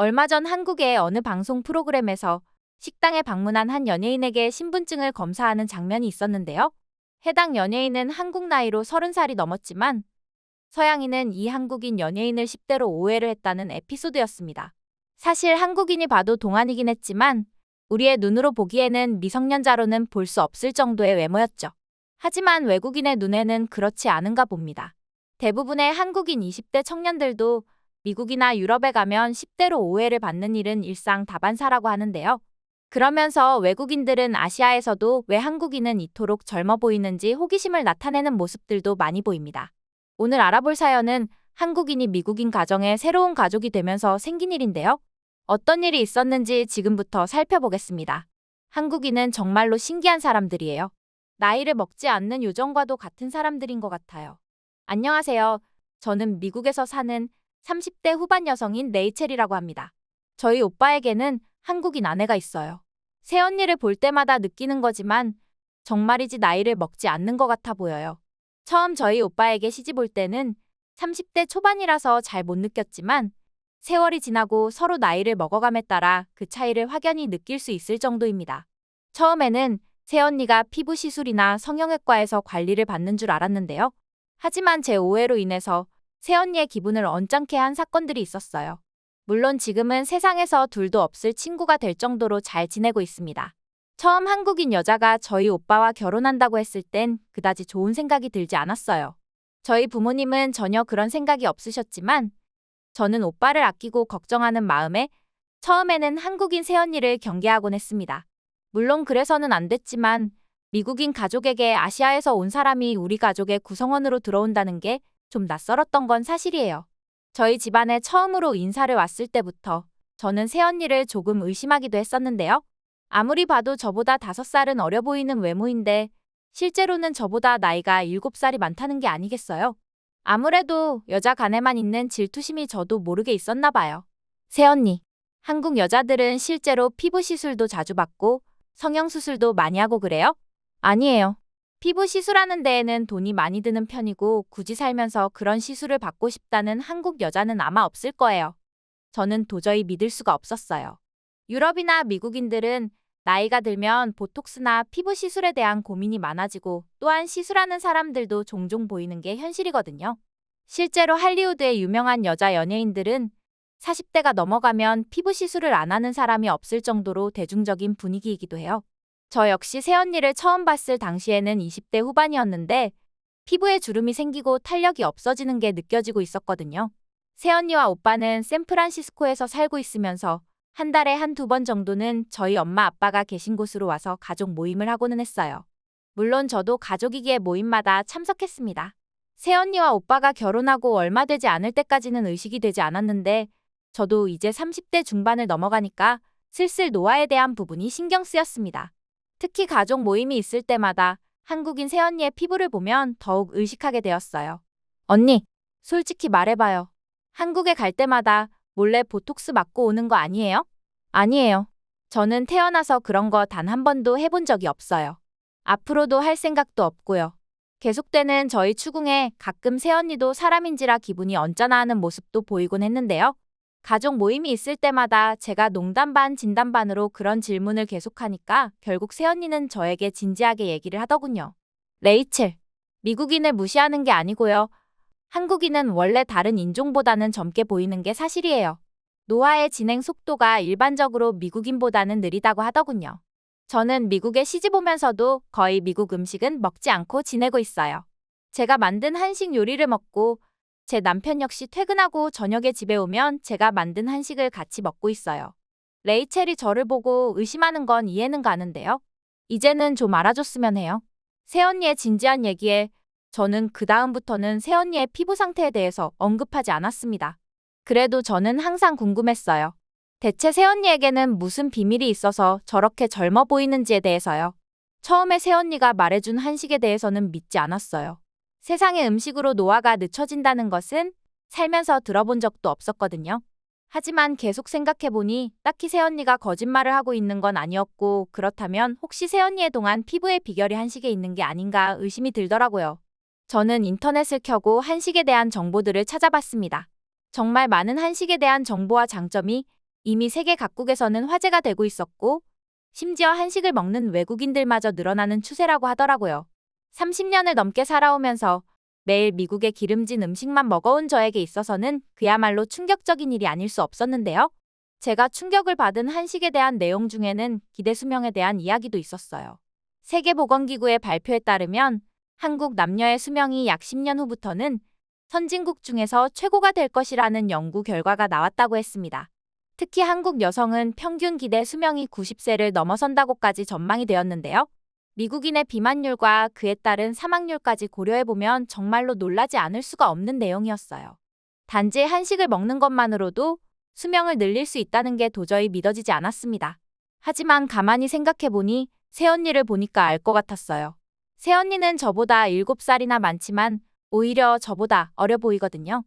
얼마 전 한국의 어느 방송 프로그램에서 식당에 방문한 한 연예인에게 신분증을 검사하는 장면이 있었는데요. 해당 연예인은 한국 나이로 30살이 넘었지만 서양인은 이 한국인 연예인을 10대로 오해를 했다는 에피소드였습니다. 사실 한국인이 봐도 동안이긴 했지만 우리의 눈으로 보기에는 미성년자로는 볼 수 없을 정도의 외모였죠. 하지만 외국인의 눈에는 그렇지 않은가 봅니다. 대부분의 한국인 20대 청년들도 미국이나 유럽에 가면 10대로 오해를 받는 일은 일상 다반사라고 하는데요. 그러면서 외국인들은 아시아에서도 왜 한국인은 이토록 젊어 보이는지 호기심을 나타내는 모습들도 많이 보입니다. 오늘 알아볼 사연은 한국인이 미국인 가정의 새로운 가족이 되면서 생긴 일인데요. 어떤 일이 있었는지 지금부터 살펴보겠습니다. 한국인은 정말로 신기한 사람들이에요. 나이를 먹지 않는 요정과도 같은 사람들인 것 같아요. 안녕하세요. 저는 미국에서 사는 30대 후반 여성인 레이첼이라고 합니다. 저희 오빠에게는 한국인 아내가 있어요. 새언니를 볼 때마다 느끼는 거지만 정말이지 나이를 먹지 않는 것 같아 보여요. 처음 저희 오빠에게 시집 올 때는 30대 초반이라서 잘 못 느꼈지만 세월이 지나고 서로 나이를 먹어감에 따라 그 차이를 확연히 느낄 수 있을 정도입니다. 처음에는 새언니가 피부 시술이나 성형외과에서 관리를 받는 줄 알았는데요. 하지만 제 오해로 인해서 새언니의 기분을 언짢게 한 사건들이 있었어요. 물론 지금은 세상에서 둘도 없을 친구가 될 정도로 잘 지내고 있습니다. 처음 한국인 여자가 저희 오빠와 결혼한다고 했을 땐 그다지 좋은 생각이 들지 않았어요. 저희 부모님은 전혀 그런 생각이 없으셨지만 저는 오빠를 아끼고 걱정하는 마음에 처음에는 한국인 새언니를 경계하곤 했습니다. 물론 그래서는 안 됐지만 미국인 가족에게 아시아에서 온 사람이 우리 가족의 구성원으로 들어온다는 게 좀 낯설었던 건 사실이에요. 저희 집안에 처음으로 인사를 왔을 때부터 저는 새언니를 조금 의심하기도 했었는데요. 아무리 봐도 저보다 다섯 살은 어려 보이는 외모인데 실제로는 저보다 나이가 일곱 살이 많다는 게 아니겠어요? 아무래도 여자 간에만 있는 질투심이 저도 모르게 있었나 봐요. 새언니, 한국 여자들은 실제로 피부 시술도 자주 받고 성형수술도 많이 하고 그래요? 아니에요. 피부 시술하는 데에는 돈이 많이 드는 편이고 굳이 살면서 그런 시술을 받고 싶다는 한국 여자는 아마 없을 거예요. 저는 도저히 믿을 수가 없었어요. 유럽이나 미국인들은 나이가 들면 보톡스나 피부 시술에 대한 고민이 많아지고 또한 시술하는 사람들도 종종 보이는 게 현실이거든요. 실제로 할리우드의 유명한 여자 연예인들은 40대가 넘어가면 피부 시술을 안 하는 사람이 없을 정도로 대중적인 분위기이기도 해요. 저 역시 새언니를 처음 봤을 당시에는 20대 후반이었는데 피부에 주름이 생기고 탄력이 없어지는 게 느껴지고 있었거든요. 새언니와 오빠는 샌프란시스코에서 살고 있으면서 한 달에 한 두 번 정도는 저희 엄마 아빠가 계신 곳으로 와서 가족 모임을 하고는 했어요. 물론 저도 가족이기에 모임마다 참석했습니다. 새언니와 오빠가 결혼하고 얼마 되지 않을 때까지는 의식이 되지 않았는데 저도 이제 30대 중반을 넘어가니까 슬슬 노화에 대한 부분이 신경 쓰였습니다. 특히 가족 모임이 있을 때마다 한국인 새언니의 피부를 보면 더욱 의식하게 되었어요. 언니, 솔직히 말해봐요. 한국에 갈 때마다 몰래 보톡스 맞고 오는 거 아니에요? 아니에요. 저는 태어나서 그런 거 단 한 번도 해본 적이 없어요. 앞으로도 할 생각도 없고요. 계속되는 저희 추궁에 가끔 새언니도 사람인지라 기분이 언짢아하는 모습도 보이곤 했는데요. 가족 모임이 있을 때마다 제가 농담 반 진담 반으로 그런 질문을 계속하니까 결국 새언니는 저에게 진지하게 얘기를 하더군요. 레이첼, 미국인을 무시하는 게 아니고요. 한국인은 원래 다른 인종보다는 젊게 보이는 게 사실이에요. 노화의 진행 속도가 일반적으로 미국인보다는 느리다고 하더군요. 저는 미국에 시집 오면서도 거의 미국 음식은 먹지 않고 지내고 있어요. 제가 만든 한식 요리를 먹고 제 남편 역시 퇴근하고 저녁에 집에 오면 제가 만든 한식을 같이 먹고 있어요. 레이첼이 저를 보고 의심하는 건 이해는 가는데요. 이제는 좀 알아줬으면 해요. 새언니의 진지한 얘기에 저는 그 다음부터는 새언니의 피부 상태에 대해서 언급하지 않았습니다. 그래도 저는 항상 궁금했어요. 대체 새언니에게는 무슨 비밀이 있어서 저렇게 젊어 보이는지에 대해서요. 처음에 새언니가 말해준 한식에 대해서는 믿지 않았어요. 세상의 음식으로 노화가 늦춰진다는 것은 살면서 들어본 적도 없었거든요. 하지만 계속 생각해보니 딱히 새언니가 거짓말을 하고 있는 건 아니었고 그렇다면 혹시 새언니의 동안 피부의 비결이 한식에 있는 게 아닌가 의심이 들더라고요. 저는 인터넷을 켜고 한식에 대한 정보들을 찾아봤습니다. 정말 많은 한식에 대한 정보와 장점이 이미 세계 각국에서는 화제가 되고 있었고, 심지어 한식을 먹는 외국인들마저 늘어나는 추세라고 하더라고요. 30년을 넘게 살아오면서 매일 미국의 기름진 음식만 먹어온 저에게 있어서는 그야말로 충격적인 일이 아닐 수 없었는데요. 제가 충격을 받은 한식에 대한 내용 중에는 기대 수명에 대한 이야기도 있었어요. 세계보건기구의 발표에 따르면 한국 남녀의 수명이 약 10년 후부터는 선진국 중에서 최고가 될 것이라는 연구 결과가 나왔다고 했습니다. 특히 한국 여성은 평균 기대 수명이 90세를 넘어선다고까지 전망이 되었는데요. 미국인의 비만율과 그에 따른 사망률까지 고려해보면 정말로 놀라지 않을 수가 없는 내용이었어요. 단지 한식을 먹는 것만으로도 수명을 늘릴 수 있다는 게 도저히 믿어지지 않았습니다. 하지만 가만히 생각해보니 새언니를 보니까 알 것 같았어요. 새언니는 저보다 7살이나 많지만 오히려 저보다 어려 보이거든요.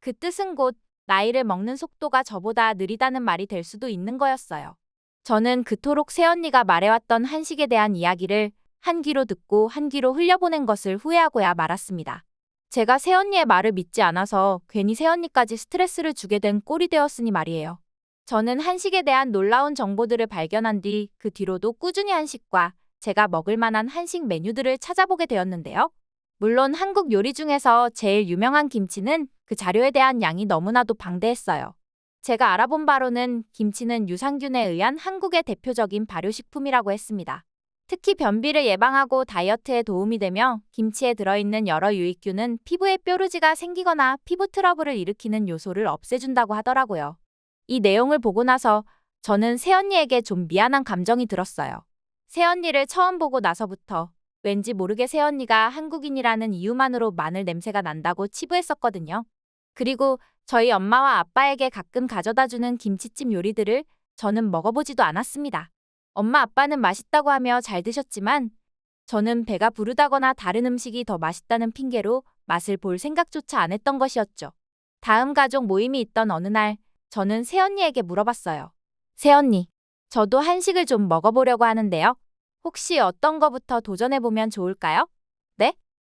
그 뜻은 곧 나이를 먹는 속도가 저보다 느리다는 말이 될 수도 있는 거였어요. 저는 그토록 새언니가 말해왔던 한식에 대한 이야기를 한 귀로 듣고 한 귀로 흘려보낸 것을 후회하고야 말았습니다. 제가 새언니의 말을 믿지 않아서 괜히 새언니까지 스트레스를 주게 된 꼴이 되었으니 말이에요. 저는 한식에 대한 놀라운 정보들을 발견한 뒤 그 뒤로도 꾸준히 한식과 제가 먹을 만한 한식 메뉴들을 찾아보게 되었는데요. 물론 한국 요리 중에서 제일 유명한 김치는 그 자료에 대한 양이 너무나도 방대했어요. 제가 알아본 바로는 김치는 유산균에 의한 한국의 대표적인 발효식품이라고 했습니다. 특히 변비를 예방하고 다이어트에 도움이 되며 김치에 들어있는 여러 유익균은 피부에 뾰루지가 생기거나 피부 트러블을 일으키는 요소를 없애준다고 하더라고요. 이 내용을 보고 나서 저는 새언니에게 좀 미안한 감정이 들었어요. 새언니를 처음 보고 나서부터 왠지 모르게 새언니가 한국인이라는 이유만으로 마늘 냄새가 난다고 치부했었거든요. 그리고 저희 엄마와 아빠에게 가끔 가져다 주는 김치찜 요리들을 저는 먹어보지도 않았습니다. 엄마 아빠는 맛있다고 하며 잘 드셨지만 저는 배가 부르다거나 다른 음식이 더 맛있다는 핑계로 맛을 볼 생각조차 안 했던 것이었죠. 다음 가족 모임이 있던 어느 날 저는 새언니에게 물어봤어요. 새언니, 저도 한식을 좀 먹어보려고 하는데요. 혹시 어떤 거부터 도전해보면 좋을까요? 네?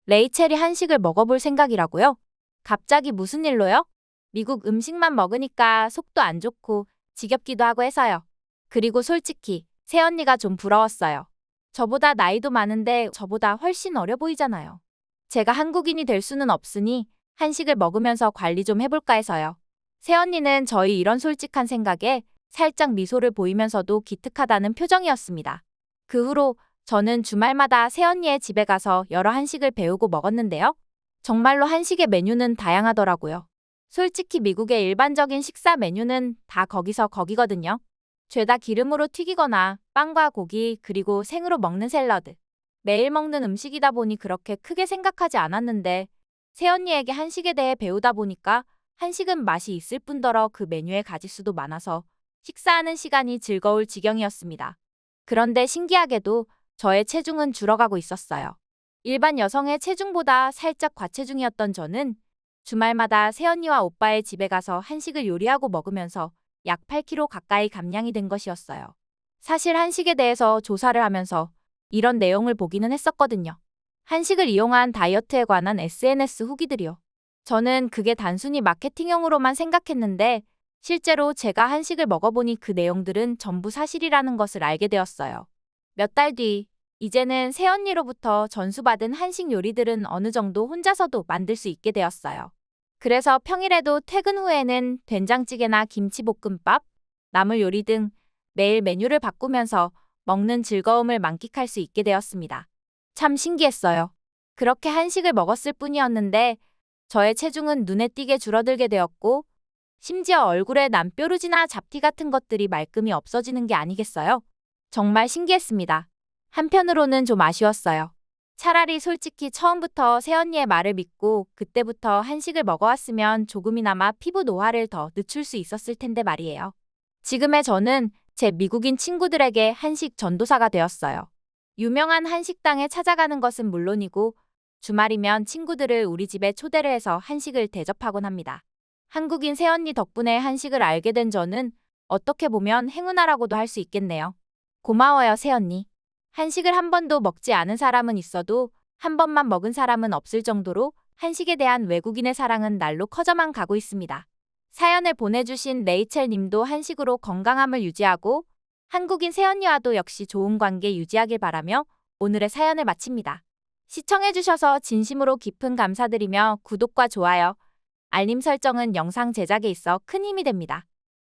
레이첼이 한식을 먹어볼 생각이라고요? 갑자기 무슨 일로요? 미국 음식만 먹으니까 속도 안 좋고 지겹기도 하고 해서요. 그리고 솔직히 새언니가 좀 부러웠어요. 저보다 나이도 많은데 저보다 훨씬 어려 보이잖아요. 제가 한국인이 될 수는 없으니 한식을 먹으면서 관리 좀 해볼까 해서요. 새언니는 저희 이런 솔직한 생각에 살짝 미소를 보이면서도 기특하다는 표정이었습니다. 그 후로 저는 주말마다 새언니의 집에 가서 여러 한식을 배우고 먹었는데요. 정말로 한식의 메뉴는 다양하더라고요. 솔직히 미국의 일반적인 식사 메뉴는 다 거기서 거기거든요. 죄다 기름으로 튀기거나 빵과 고기 그리고 생으로 먹는 샐러드. 매일 먹는 음식이다 보니 그렇게 크게 생각하지 않았는데 새언니에게 한식에 대해 배우다 보니까 한식은 맛이 있을 뿐더러 그 메뉴의 가짓수도 많아서 식사하는 시간이 즐거울 지경이었습니다. 그런데 신기하게도 저의 체중은 줄어가고 있었어요. 일반 여성의 체중보다 살짝 과체중이었던 저는 주말마다 새언니와 오빠의 집에 가서 한식을 요리하고 먹으면서 약 8kg 가까이 감량이 된 것이었어요. 사실 한식에 대해서 조사를 하면서 이런 내용을 보기는 했었거든요. 한식을 이용한 다이어트에 관한 SNS 후기들이요. 저는 그게 단순히 마케팅용으로만 생각했는데 실제로 제가 한식을 먹어보니 그 내용들은 전부 사실이라는 것을 알게 되었어요. 몇 달 뒤, 이제는 새언니로부터 전수받은 한식 요리들은 어느 정도 혼자서도 만들 수 있게 되었어요. 그래서 평일에도 퇴근 후에는 된장찌개나 김치볶음밥, 나물 요리 등 매일 메뉴를 바꾸면서 먹는 즐거움을 만끽할 수 있게 되었습니다. 참 신기했어요. 그렇게 한식을 먹었을 뿐이었는데 저의 체중은 눈에 띄게 줄어들게 되었고 심지어 얼굴에 난 뾰루지나 잡티 같은 것들이 말끔히 없어지는 게 아니겠어요? 정말 신기했습니다. 한편으로는 좀 아쉬웠어요. 차라리 솔직히 처음부터 새언니의 말을 믿고 그때부터 한식을 먹어왔으면 조금이나마 피부 노화를 더 늦출 수 있었을 텐데 말이에요. 지금의 저는 제 미국인 친구들에게 한식 전도사가 되었어요. 유명한 한식당에 찾아가는 것은 물론이고 주말이면 친구들을 우리 집에 초대를 해서 한식을 대접하곤 합니다. 한국인 새언니 덕분에 한식을 알게 된 저는 어떻게 보면 행운아라고도 할 수 있겠네요. 고마워요, 새언니. 한식을 한 번도 먹지 않은 사람은 있어도 한 번만 먹은 사람은 없을 정도로 한식에 대한 외국인의 사랑은 날로 커져만 가고 있습니다. 사연을 보내주신 레이첼 님도 한식으로 건강함을 유지하고 한국인 세연이와도 역시 좋은 관계 유지하길 바라며 오늘의 사연을 마칩니다. 시청해주셔서 진심으로 깊은 감사드리며 구독과 좋아요, 알림 설정은 영상 제작에 있어 큰 힘이 됩니다.